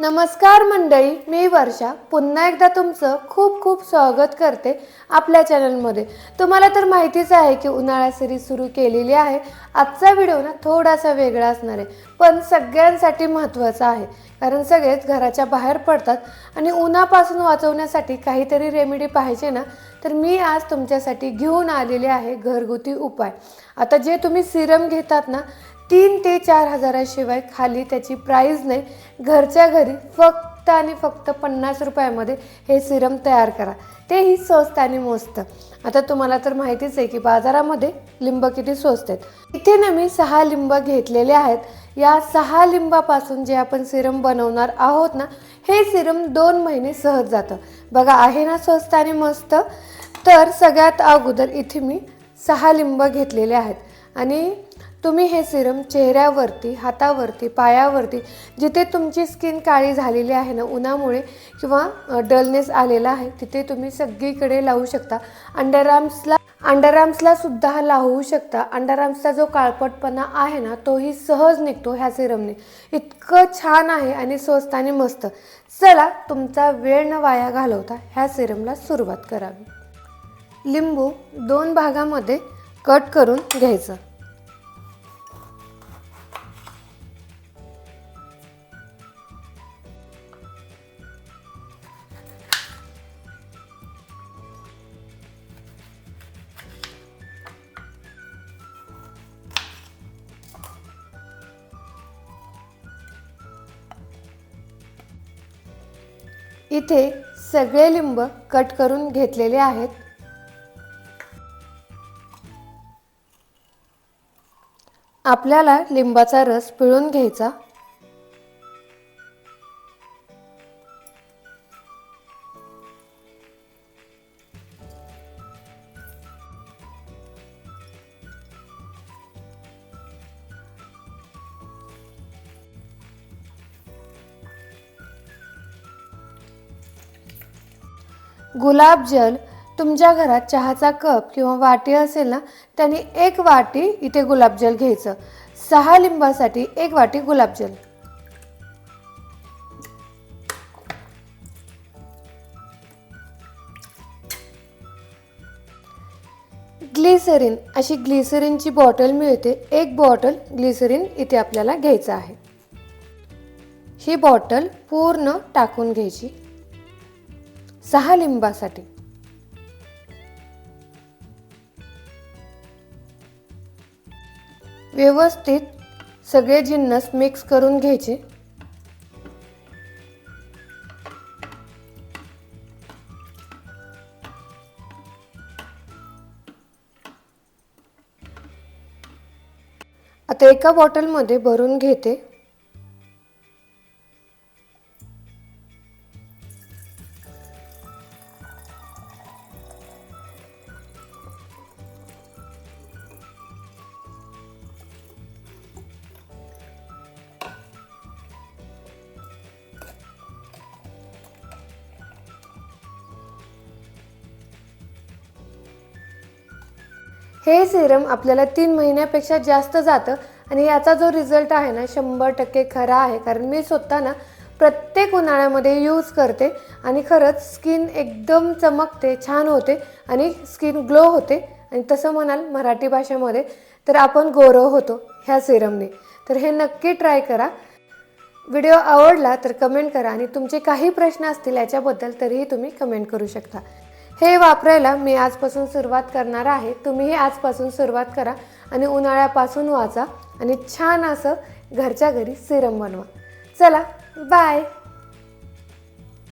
नमस्कार मंडळी मी वर्षा. पुन्हा एकदा तुमचं खूप खूप स्वागत करते आपल्या चॅनलमध्ये. तुम्हाला तर माहितीच आहे की उन्हाळा सिरीज सुरू केलेली आहे. आजचा व्हिडिओ ना थोडासा वेगळा असणार आहे पण सगळ्यांसाठी महत्त्वाचा आहे. कारण सगळेच घराच्या बाहेर पडतात आणि उन्हापासून वाचवण्यासाठी काहीतरी रेमेडी पाहिजे ना तर मी आज तुमच्यासाठी घेऊन आलेले आहे घरगुती उपाय. आता जे तुम्ही सिरम घेतात ना तीन ते चार हजाराशिवाय खाली त्याची प्राईज नाही. घरच्या घरी फक्त आणि फक्त पन्नास रुपयामध्ये हे सिरम तयार करा. तेही स्वस्त आणि मस्त. आता तुम्हाला तर माहितीच आहे की बाजारामध्ये लिंब किती स्वस्त आहेत. इथे ना मी सहा लिंब घेतलेले आहेत. या सहा लिंबापासून जे आपण सिरम बनवणार आहोत ना हे सिरम दोन महिने सहज जातं. बघा आहे ना स्वस्त आणि मस्त? तर सगळ्यात अगोदर इथे मी सहा लिंब घेतलेले आहेत. आणि तुम्ही हे सिरम चेहऱ्यावरती हातावरती पायावरती जिथे तुमची स्किन काळी झालेली आहे ना उन्हामुळे किंवा डलनेस आलेला आहे तिथे तुम्ही सगळीकडे लावू शकता. अंडरआर्म्सला अंडरआर्म्सला सुद्धा लावू शकता. अंडरआर्म्सचा जो काळपटपणा आहे ना तोही सहज निघतो ह्या सिरमने. इतकं छान आहे आणि स्वस्त आणि मस्त. चला तुमचा वेळ न वाया घालवता ह्या सिरमला सुरुवात करावी. लिंबू दोन भागामध्ये कट करून घ्यायचं. इथे सगळे लिंब कट करून घेतलेले आहेत. आपल्याला लिंबाचा रस पिळून घ्यायचा. गुलाबजल तुमच्या घरात चहाचा कप किंवा वाटी असेल ना त्याने एक वाटी इथे गुलाबजल घ्यायचं. सहा लिंबासाठी एक वाटी गुलाबजल ग्लिसरीन अशी ग्लिसरीनची बॉटल मिळते. एक बॉटल ग्लिसरीन इथे आपल्याला घ्यायचं आहे. ही बॉटल पूर्ण टाकून घ्यायची. सहा लिंबासाठी व्यवस्थित सगळे जिन्नस मिक्स करून घ्यायचे. आता एका बॉटलमध्ये भरून घेते. हे सिरम आपल्याला तीन महिन्यापेक्षा जास्त जातं आणि याचा जो रिझल्ट आहे ना शंभर टक्के खरा आहे. कारण मी स्वतः ना प्रत्येक उन्हाळ्यामध्ये यूज करते आणि खरंच स्किन एकदम चमकते छान होते आणि स्किन ग्लो होते. आणि तसं म्हणाल मराठी भाषेमध्ये तर आपण गोरव होतो ह्या सिरमने तर हे नक्की ट्राय करा. व्हिडिओ आवडला तर कमेंट करा आणि तुमचे काही प्रश्न असतील याच्याबद्दल तरीही तुम्ही कमेंट करू शकता. हे वापरायला मी आजपासून सुरुवात करणार आहे. तुम्हीही आजपासून सुरुवात करा आणि उन्हाळ्यापासून वाचा आणि छान असं घरच्या घरी सिरम बनवा. चला बाय